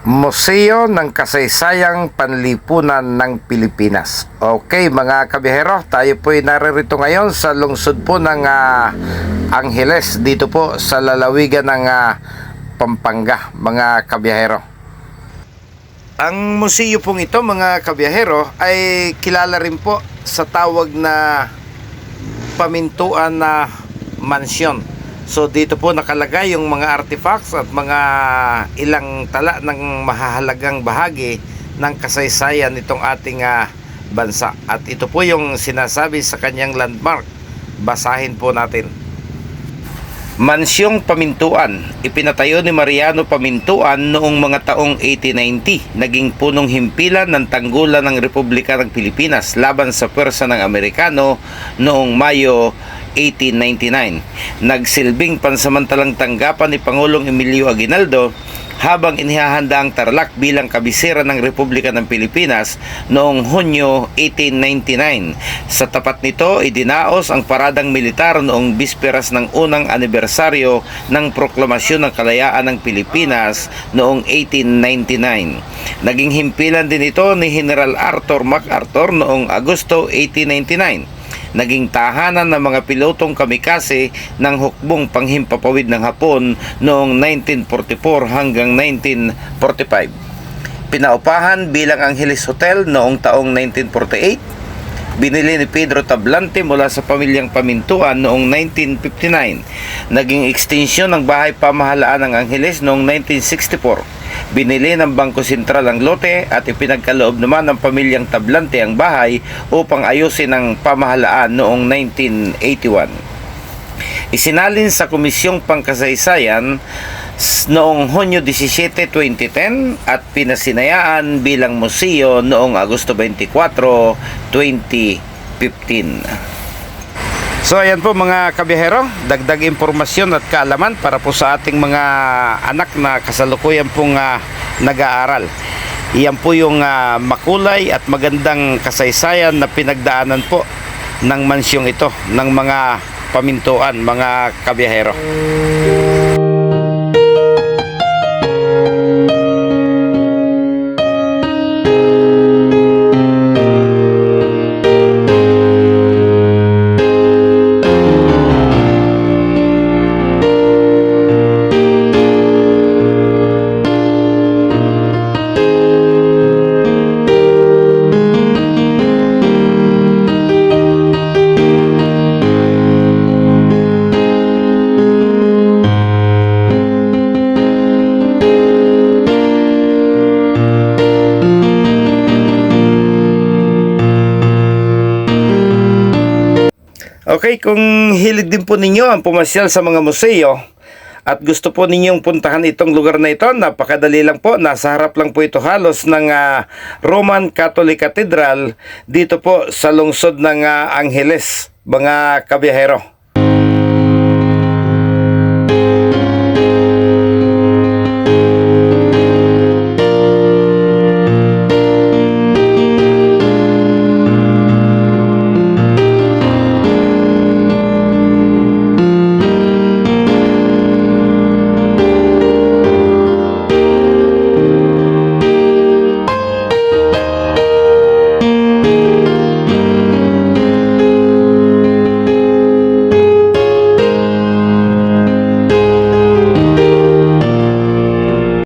Museo ng Kasaysayang Panlipunan ng Pilipinas. Okay mga kabihero, tayo po ay naririto ngayon sa lungsod po ng ah, Angeles dito po sa lalawigan ng ah, Pampanga mga kabihero. Ang museo pong ito mga kabiyahero ay kilala rin po sa tawag na pamintuan na mansyon. So dito po nakalagay yung mga artifacts at mga ilang tala ng mahahalagang bahagi ng kasaysayan nitong ating ah, bansa. At ito po yung sinasabi sa kanyang landmark. Basahin po natin. Mansyong Pamintuan, ipinatayo ni Mariano Pamintuan noong mga taong 1890. Naging punong himpilan ng tanggulan ng Republika ng Pilipinas laban sa pwersa ng Amerikano noong Mayo 1899. Nagsilbing pansamantalang tanggapan ni Pangulong Emilio Aguinaldo habang inihahanda ang Tarlac bilang kabisera ng Republika ng Pilipinas noong Hunyo 1899. Sa tapat nito, idinaos ang paradang militar noong bisperas ng unang anibersaryo ng proklamasyon ng kalayaan ng Pilipinas noong 1899. Naging himpilan din ito ni General Arthur MacArthur noong Agosto 1899 naging tahanan ng mga pilotong kamikase ng hukbong panghimpapawid ng Hapon noong 1944 hanggang 1945. Pinaupahan bilang Angeles Hotel noong taong 1948 binili ni Pedro Tablante mula sa pamilyang Pamintuan noong 1959. Naging ekstensyon ng bahay pamahalaan ng Angeles noong 1964. Binili ng Bangko Sentral ang lote at ipinagkaloob naman ng pamilyang Tablante ang bahay upang ayusin ang pamahalaan noong 1981. Isinalin sa Komisyong Pangkasaysayan noong Hunyo 17, 2010 at pinasinayaan bilang museo noong Agosto 24, 2015. So ayan po mga kabihero, dagdag impormasyon at kaalaman para po sa ating mga anak na kasalukuyan pong ah, nag-aaral. Iyan po yung ah, makulay at magandang kasaysayan na pinagdaanan po ng mansyong ito ng mga pamintuan, mga kabihero. Okay, kung hilig din po ninyo ang pumasyal sa mga museo at gusto po ninyong puntahan itong lugar na ito, napakadali lang po. Nasa harap lang po ito halos ng ah, Roman Catholic Cathedral dito po sa lungsod ng ah, Angeles, mga kabiyahero.